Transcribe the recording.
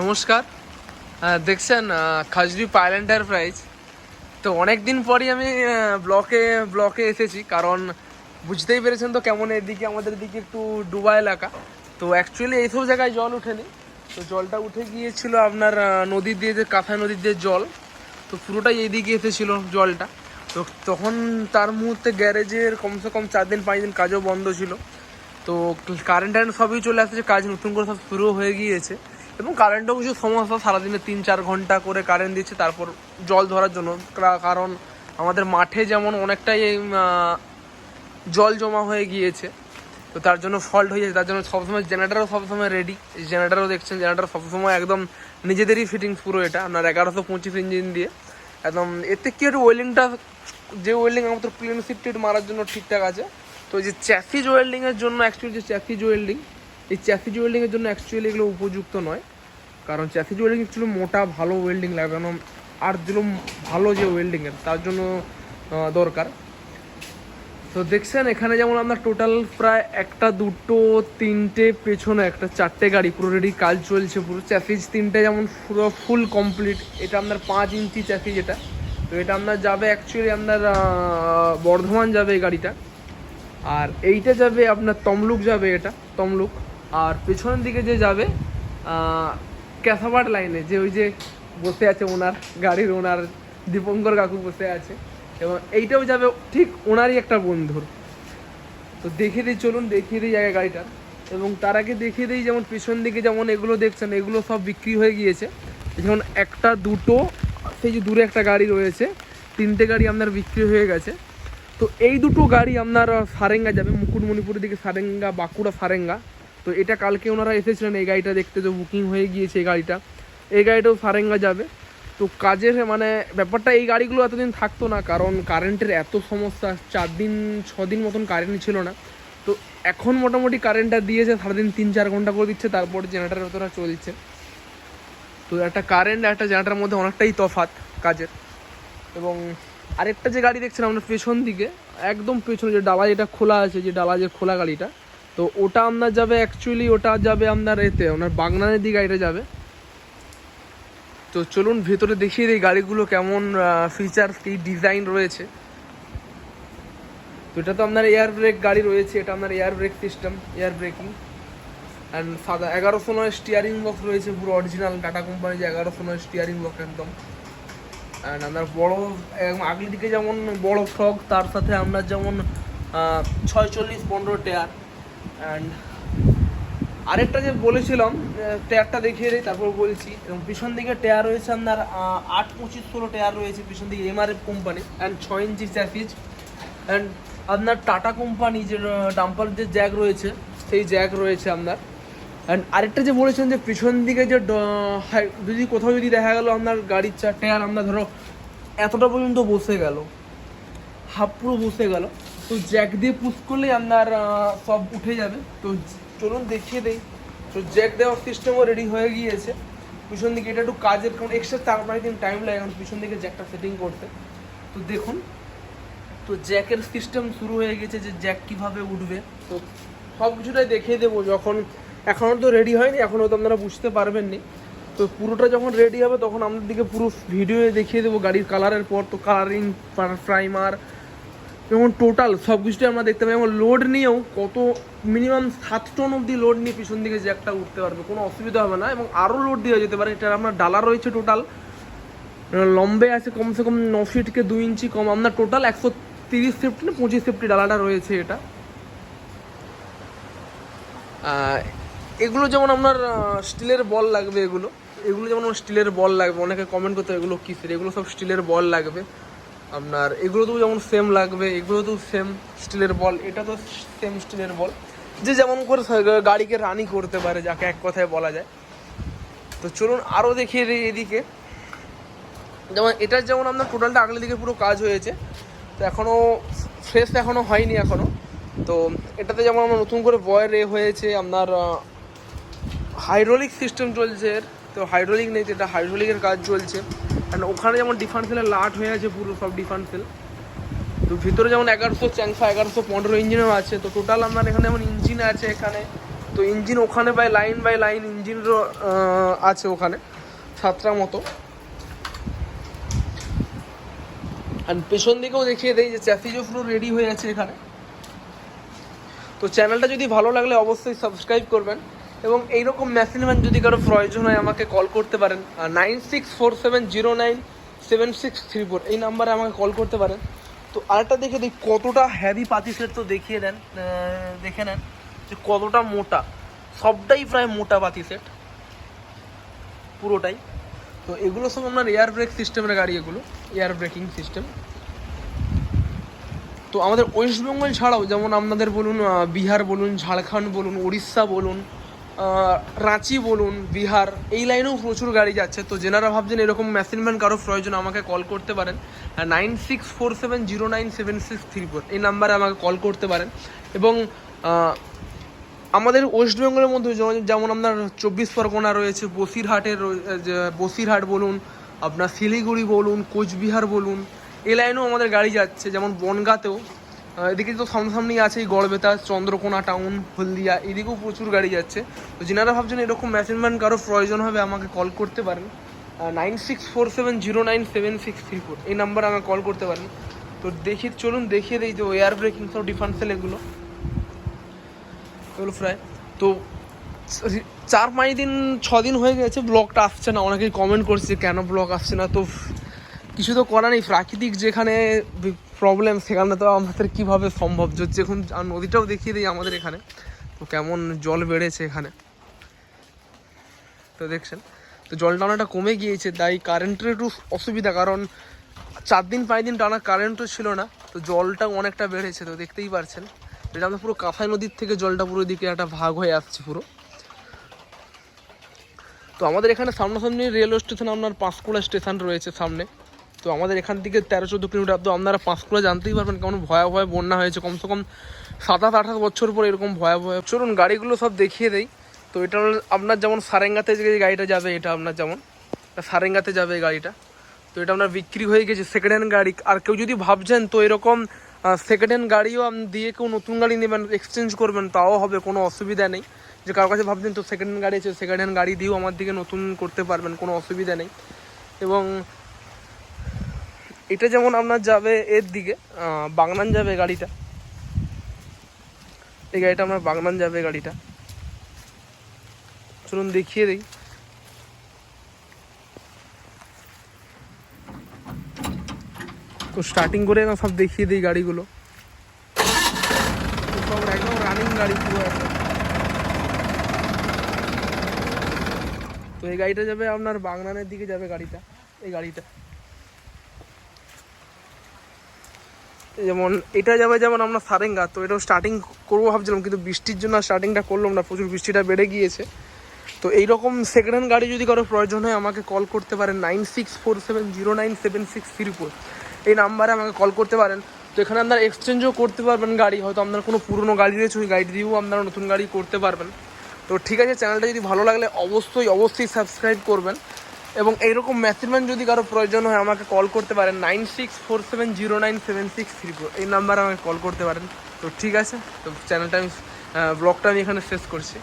নমস্কার। দেখছেন Khajri pile enterprise. তো অনেক দিন পরই আমি ব্লকে ব্লকে এসেছি, কারণ বুঝতেই পেরেছেন তো কেমন এদিকে, আমাদের দিকে একটু ডুবা এলাকা। তো অ্যাকচুয়ালি এইসব জায়গায় জল ওঠেনি তো জলটা উঠে গিয়েছিল আপনার নদী দিয়ে যে, কাঁথা নদীর যে জল, তো পুরোটাই এইদিকে এসেছিল জলটা। তো তখন তার মুহূর্তে গ্যারেজের কমসে কম চার দিন, পাঁচ দিন কাজও বন্ধ ছিল। তো কারেন্ট টারেন্ট সবই চলে আসছে, কাজ নতুন করে সব শুরু হয়ে গিয়েছে। এবং কারেন্টও কিছু সমস্যা, সারাদিনে তিন চার ঘণ্টা করে কারেন্ট দিচ্ছে, তারপর জল ধরার জন্য। কারণ আমাদের মাঠে যেমন অনেকটাই জল জমা হয়ে গিয়েছে, তো তার জন্য ফল্ট হয়ে যাচ্ছে। তার জন্য সবসময় জেনারেটারও সবসময় রেডি জেনারেটারও দেখছেন জেনারেটার সবসময় একদম নিজেদেরই ফিটিংস পুরো এটা। আপনার এগারোশো পঁচিশ ইঞ্জিন দিয়ে। একদম, এতে কি একটু ওয়েল্ডিংটা যে ওয়েল্ডিং আমাদের প্লেন সিফটেড মারার জন্য ঠিকঠাক আছে। তো যে চ্যাসিজ ওয়েল্ডিংয়ের জন্য অ্যাকচুয়ালি যে চ্যাসিজ ওয়েল্ডিং এই চ্যাসিজ ওয়েল্ডিংয়ের জন্য অ্যাকচুয়ালি এগুলো উপযুক্ত নয়। কারণ চ্যাসিজ ওয়েল্ডিং অ্যাকচুয়ালি মোটা, ভালো ওয়েল্ডিং লাগে কারণ আর যেগুলো ভালো যে ওয়েল্ডিংয়ের তার জন্য দরকার। তো দেখছেন, এখানে যেমন আপনার টোটাল প্রায় একটা, দুটো, তিনটে, পেছনে একটা, চারটে গাড়ি, পুরো রেডি কাজ চলছে, পুরো চ্যাফিজ তিনটে যেমন পুরো ফুল কমপ্লিট এটা আপনার পাঁচ ইঞ্চি চ্যাফিজ এটা তো এটা আপনার যাবে অ্যাকচুয়ালি আপনার বর্ধমান যাবে এই গাড়িটা। আর এইটা যাবে আপনার তমলুক যাবে এটা, তমলুক। আর পেছনের দিকে যে যাবে ক্যাসাবাট লাইনে, যে ওই যে বসে আছে ওনার, গাড়ির ওনার দীপঙ্কর কাকু বসে আছে, এবং এইটাও যাবে ঠিক ওনারই একটা বন্ধুর। তো দেখে দিই, চলুন দেখিয়ে দিই জায়গায় গাড়িটা এবং তার আগে দেখিয়ে দিই যেমন পেছন দিকে যেমন এগুলো দেখছেন, এগুলো সব বিক্রি হয়ে গিয়েছে। যেমন একটা, দুটো, সেই যে দূরে একটা গাড়ি রয়েছে, তিনটে গাড়ি আপনার বিক্রি হয়ে গেছে। তো এই দুটো গাড়ি আপনার সারেঙ্গা যাবে, মুকুটমণিপুরের দিকে সারেঙ্গা, বাঁকুড়া সারেঙ্গা। তো এটা কালকে ওনারা এসেছিলেন এই গাড়িটা দেখতে, তো বুকিং হয়ে গিয়েছে এই গাড়িটা। এই গাড়িটাও সারেঙ্গা যাবে। তো কাজের মানে ব্যাপারটা এই গাড়িগুলো এতদিন থাকতো না, কারণ কারেন্টের এত সমস্যা, চার দিন, ছ দিন মতন কারেন্ট ছিল না। তো এখন মোটামুটি কারেন্টটা দিয়েছে, সারাদিন তিন চার ঘণ্টা করে দিচ্ছে, তারপর জেনারেটার ভেতরে চলছে। তো একটা কারেন্ট একটা জেনারেটারের মধ্যে অনেকটাই তফাৎ কাজের। এবং আরেকটা যে গাড়ি দেখছেন আপনার পেছন দিকে, একদম পেছনে যে ডালা যেটা খোলা আছে, যে ডালা যে খোলা গাড়িটা তো ওটা আপনার যাবে অ্যাকচুয়ালি ওটা যাবে আপনার এতে ওনার বাগনানের দিকে গাড়িটা যাবে। তো চলুন ভেতরে দেখিয়ে দিই গাড়িগুলো কেমন ফিচার কি ডিজাইন রয়েছে। তো এটা তো আপনার এয়ার ব্রেক গাড়ি রয়েছে, এটা আপনার air brake system air braking and সাদা এগারোশো নয় স্টিয়ারিং বক্স রয়েছে, পুরো অরিজিনাল টাটা কোম্পানি যে এগারোশো নয় স্টিয়ারিং বক্স একদম। অ্যান্ড আপনার বড় আগের দিকে যেমন বড় ফ্রক তার সাথে আমরা যেমন ছয়চল্লিশ, পনেরো টেয়ার অ্যান্ড আরেকটা যে বলেছিলাম টেয়ারটা দেখিয়ে দিই, তারপর বলছি। এবং পিছন দিকে টেয়ার রয়েছে আপনার আট পঁচিশ ষোলো টেয়ার রয়েছে পিছন দিকে এমআরএফ কোম্পানি অ্যান্ড ছয় ইঞ্চি চ্যাফিজ অ্যান্ড আপনার টাটা কোম্পানি যে ডাম্পার যে জ্যাক রয়েছে, সেই জ্যাক রয়েছে আপনার। অ্যান্ড আরেকটা যে বলেছেন যে পিছন দিকে যে যদি কোথাও যদি দেখা গেলো আপনার গাড়ির চার টায়ার আমরা ধরো, এতটা পর্যন্ত বসে গেল, হাফ পুরো বসে গেল। তো জ্যাক দিয়ে পুশ করলেই আপনার সব উঠে যাবে। তো চলুন দেখিয়ে দেই। তো জ্যাক দেওয়ার সিস্টেমও রেডি হয়ে গিয়েছে। পিছন দিকে এটা একটু কাজের, কারণ এক্সট্রা তার দিন টাইম লাগে, কারণ পিছন দিকে জ্যাকটা সেটিং করতে। তো দেখুন, তো জ্যাকের সিস্টেম শুরু হয়ে গেছে যে জ্যাক কীভাবে উঠবে। তো সব কিছুটাই দেখিয়ে দেবো যখন এখনও তো রেডি হয়নি এখনও তো আপনারা বুঝতে পারবেননি। তো পুরোটা যখন রেডি হবে, তখন আমাদের দিকে পুরো ভিডিও দেখিয়ে দেবো, গাড়ির কালারের পর। তো কালারিং প্রাইমার যেমন টোটাল সব কিছুটাই আমরা দেখতে পাই। এবং লোড নিয়েও কত মিনিমাম সাত টন অবধি লোড নিয়ে পিছন দিকে যে একটা উঠতে পারবে, কোনো অসুবিধা হবে না। এবং আরও লোড দেওয়া যেতে পারে এটা আপনার ডালা রয়েছে টোটাল লম্বে আছে কমসে কম ন ফিটকে দুই ইঞ্চি কম। আপনার টোটাল একশো তিরিশ ফিফটি না পঁচিশ ফিফটি ডালাটা রয়েছে এটা। এগুলো যেমন আপনার স্টিলের বল লাগবে এগুলো। এগুলো যেমন স্টিলের বল লাগবে, অনেকে কমেন্ট করতে এগুলো কিসের? এগুলো সব স্টিলের বল লাগবে। আপনার, এগুলো তো যেমন সেম লাগবে, এগুলো তো সেম স্টিলের বল এটা তো সেম স্টিলের বল যে যেমন করে গাড়িকে রানি করতে পারে, যাকে এক কথায় বলা যায়। তো চলুন আরও দেখিয়ে দিই এদিকে। যেমন এটার যেমন আপনার টোটালটা আগলে দিকে পুরো কাজ হয়েছে, তো এখনও ফ্রেশ এখনও হয়নি এখনও তো এটাতে যেমন আমার নতুন করে বয়ের এ হয়েছে আপনার হাইড্রোলিক সিস্টেম চলছে তো হাইড্রোলিক নেই এটা হাইড্রোলিকের কাজ চলছে। কারণ ওখানে যেমন ডিফারেন্সিয়ালের লাট হয়ে আছে পুরো সব ডিফারেন্সিয়াল তো ভিতরে যেমন এগারোশো চ্যাংফা, এগারোশো পনেরো ইঞ্জিনও আছে। তো টোটাল আপনার এখানে যেমন ইঞ্জিন আছে এখানে। তো ইঞ্জিন ওখানে বাই লাইন বাই লাইন ইঞ্জিনও আছে ওখানে। সাতটা মতো। আর পেছন দিকেও দেখিয়ে দেয় যে চ্যাসিজও পুরো রেডি হয়ে আছে এখানে। তো চ্যানেলটা যদি ভালো লাগলে অবশ্যই সাবস্ক্রাইব করবেন। এবং এইরকম মেশিন ম্যান যদি কারও প্রয়োজন হয়, আমাকে কল করতে পারেন। Nine six four seven zero nine seven six three four এই নাম্বারে আমাকে কল করতে পারেন। তো আরেকটা দেখে দিই, কতটা হ্যাভি পাতি সেট তো দেখিয়ে দেন দেখে নেন যে কতটা মোটা। সবটাই প্রায় মোটা পাতি সেট পুরোটাই। তো এগুলো সব আপনার এয়ার ব্রেক সিস্টেমের গাড়ি এগুলো এয়ার ব্রেকিং সিস্টেম তো আমাদের ওয়েস্ট বেঙ্গল ছাড়াও, যেমন আপনাদের বলুন বিহার বলুন, ঝাড়খণ্ড বলুন, উড়িষ্যা বলুন রাঁচি বলুন, বিহার, এই লাইনেও প্রচুর গাড়ি যাচ্ছে। তো যেনারা ভাবছেন এরকম মেশিনম্যান কারও প্রয়োজন, আমাকে কল করতে পারেন। Nine six four seven zero nine seven six three four এই নাম্বারে আমাকে কল করতে পারেন। এবং আমাদের ওয়েস্ট বেঙ্গলের মধ্যে যেমন- আপনার চব্বিশ পরগনা রয়েছে বসিরহাটের বসিরহাট বলুন, আপনার শিলিগুড়ি বলুন, কোচবিহার বলুন, এই লাইনেও আমাদের গাড়ি যাচ্ছে। যেমন বনগাঁতেও এদিকে তো সামনাসামনি আছে গড়বেতা, চন্দ্রকোনা টাউন, হলদিয়া, এদিকেও প্রচুর গাড়ি যাচ্ছে। তো যেনারা ভাবছেন এরকম মেশিনম্যান কারও প্রয়োজন হবে, আমাকে কল করতে পারেন। Nine six four seven zero nine seven six three four এই নাম্বারে আমাকে কল করতে পারেন। তো দেখি, চলুন দেখিয়ে দিই যে এয়ার ব্রেকিং সব ডিফারেন্সিয়াল এগুলো। এগুলো প্রায়। তো চার পাঁচ দিন, ছ দিন হয়ে গেছে, ব্লগটা আসছে না। অনেকেই কমেন্ট করছে কেন ব্লগ আসছে না। তো কিছু তো করা নেই। প্রাকৃতিক যেখানে প্রবলেম সেখানে তো আমাদের কীভাবে সম্ভব? যে এখন নদীটাও দেখিয়ে দিই আমাদের এখানে। তো কেমন জল বেড়েছে এখানে। তো দেখছেন, তো জল টানাটা কমে গিয়েছে, তাই কারেন্টের একটু অসুবিধা, কারণ চার দিন, পাঁচ দিন টানা কারেন্টও ছিল না, তো জলটা অনেকটা বেড়েছে, তো দেখতেই পারছেন। এটা আমাদের পুরো কাঁসাই নদীর থেকে জলটা পুরো দিকে একটা ভাগ হয়ে আসছে পুরো। তো আমাদের এখানে সামনাসামনি রেলওয়ে স্টেশন আপনার পাঁশকুড়া স্টেশন রয়েছে সামনে। তো আমাদের এখান থেকে তেরো চোদ্দ কিলোমিটার তো আপনারা পাঁশকুড়া জানতেই পারবেন কেমন ভয়াবহ বন্যা হয়েছে। কমসে কম সাতাশ আঠাশ বছর পর এরকম ভয়াবহ। চলুন গাড়িগুলো সব দেখিয়ে দেয় তো এটা আপনার যেমন সারেঙ্গাতে যে গাড়িটা যাবে, এটা আপনার যেমন সারেঙ্গাতে যাবে এই গাড়িটা। তো এটা আপনার বিক্রি হয়ে গেছে সেকেন্ড হ্যান্ড গাড়ি। আর কেউ যদি ভাবছেন, তো এরকম সেকেন্ড হ্যান্ড গাড়িও আপনি দিয়ে কেউ নতুন গাড়ি নেবেন এক্সচেঞ্জ করবেন, তাও হবে, কোনো অসুবিধা নেই। যে কারোর কাছে ভাবছেন, তো সেকেন্ড হ্যান্ড গাড়ি আছে সেকেন্ড হ্যান্ড গাড়ি দিয়েও আমার দিকে নতুন করতে পারবেন, কোনো অসুবিধা নেই। এবং এটা যেমন আপনার যাবে এর দিকে বাগনান যাবে গাড়িটা। এই গাড়িটা আপনার বাগনান যাবে গাড়িটা। চলুন দেখিয়ে দিই। তো স্টার্টিং করে সব দেখিয়ে দিই গাড়িগুলো। একদম রানিং গাড়ি পুরো তো এই গাড়িটা যাবে আপনার বাগনানের দিকে যাবে গাড়িটা, এই গাড়িটা। যেমন, এটা যাবে যেমন আমরা সারেঙ্গা, তো এটাও স্টার্টিং করব ভাবছিলাম, কিন্তু বৃষ্টির জন্য স্টার্টিংটা করলাম না, প্রচুর বৃষ্টিটা বেড়ে গিয়েছে। তো এইরকম সেকেন্ড হ্যান্ড গাড়ি যদি কারও প্রয়োজন হয়, আমাকে কল করতে পারেন nine six four seven zero nine seven six three four এই নাম্বারে আমাকে কল করতে পারেন। তো এখানে আপনারা এক্সচেঞ্জও করতে পারবেন গাড়ি, হয়তো আপনার কোনো পুরনো গাড়ি রয়েছে, ওই গাড়ি দিয়েও আপনারা নতুন গাড়ি করতে পারবেন। তো ঠিক আছে চ্যানেলটা যদি ভালো লাগলে অবশ্যই অবশ্যই সাবস্ক্রাইব করবেন। এবং এইরকম ম্যাথিম্যান যদি কারও প্রয়োজন হয়, আমাকে কল করতে পারেন nine six four seven zero nine seven six three four এই নাম্বারে আমাকে কল করতে পারেন। তো ঠিক আছে, তো চ্যানেলটা আমি ব্লগটা আমি এখানে শেষ করছি।